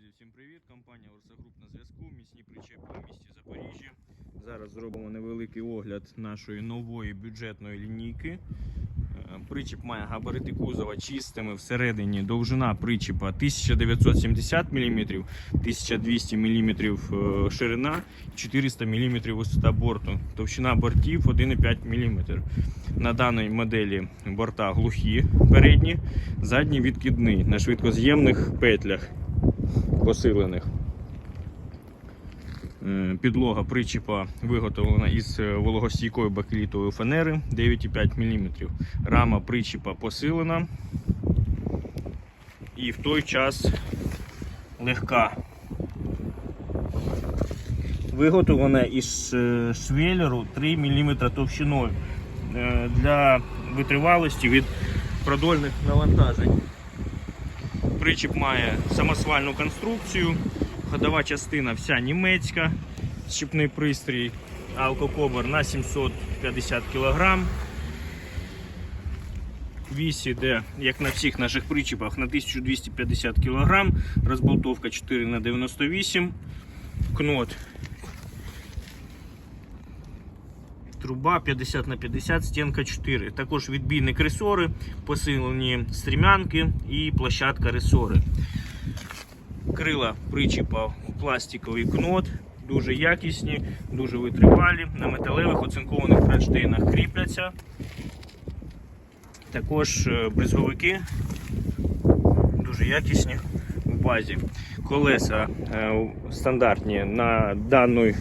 Друзі, всім привіт! Компанія Орса Груп на зв'язку. Міцні причепи у місті Запоріжжя. Зараз зробимо невеликий огляд нашої нової бюджетної лінійки. Е, Причіп має габарити кузова чистими всередині. Довжина причіпа 1970 мм, 1200 мм ширина, 400 мм висота борту. Товщина бортів 1,5 мм. На даній моделі борта глухі передні, задні відкидні на швидкоз'ємних петлях посилених. Е, Підлога причіпа виготовлена із е, вологостійкої бакелітової фанери 9,5 мм. Рама причіпа посилена і в той час легка. Виготовлена із е, швелеру 3 мм товщиною для витривалості від продольних навантажень. Причіп має самосвальну конструкцію, ходова частина вся німецька, щепний пристрій алкокобер на 750 кг. Вісь іде, як на всіх наших причіпах, на 1250 кг, розболтовка 4 на 98 кнот. Труба 50 на 50, стінка 4. Також відбійні кресори, посилені стрімянки і площадка ресори. Крила причіпа пластиковий кнот, дуже якісні, дуже витривалі. На металевих оцинкованих кронштейнах кріпляться. Також е, бризговики дуже якісні в базі. Колеса е, стандартні на даної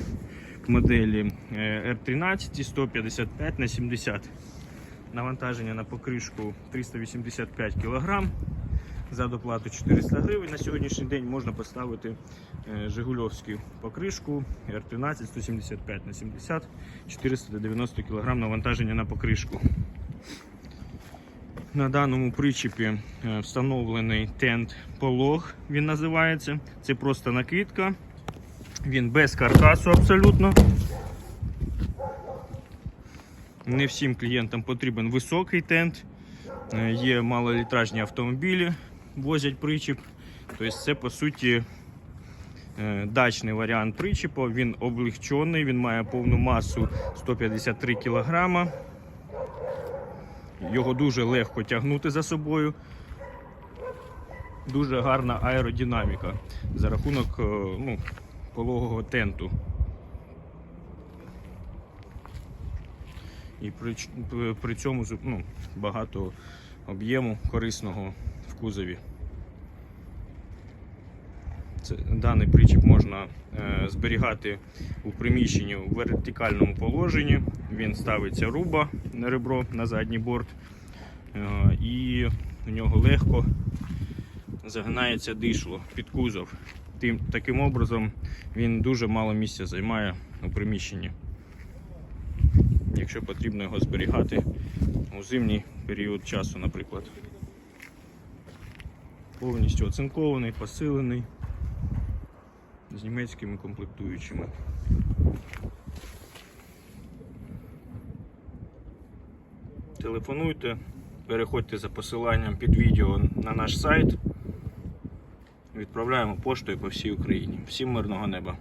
моделі е, R13 155 на 70. Навантаження на покришку 385 кг. За доплату 400 гривень. На сьогоднішній день можна поставити е, Жигульовську покришку R13 175 на 70 490 кг навантаження на покришку. На даному причепі е, встановлений тент полог, він називається. Це просто накидка. Він без каркасу абсолютно. Не всім клієнтам потрібен високий тент. Е, Є малолітражні автомобілі, возять причіп. Тобто це по суті е, дачний варіант причіпу. Він облегчений, він має повну масу 153 кг. Його дуже легко тягнути за собою. Дуже гарна аеродинаміка за рахунок е, ну, пологого тенту. І при, при- цьому ну, багато об'єму корисного в кузові. Це, даний причіп можна е, зберігати у приміщенні у вертикальному положенні. Він ставиться руба на ребро на задній борт, е, і у нього легко загинається дишло під кузов. Тим, таким образом він дуже мало місця займає у приміщенні. Якщо потрібно його зберігати у зимній період часу, наприклад. Повністю оцинкований, посилений з німецькими комплектуючими. Телефонуйте, переходьте за посиланням під відео на наш сайт. Відправляємо поштою по всій Україні. Всім мирного неба!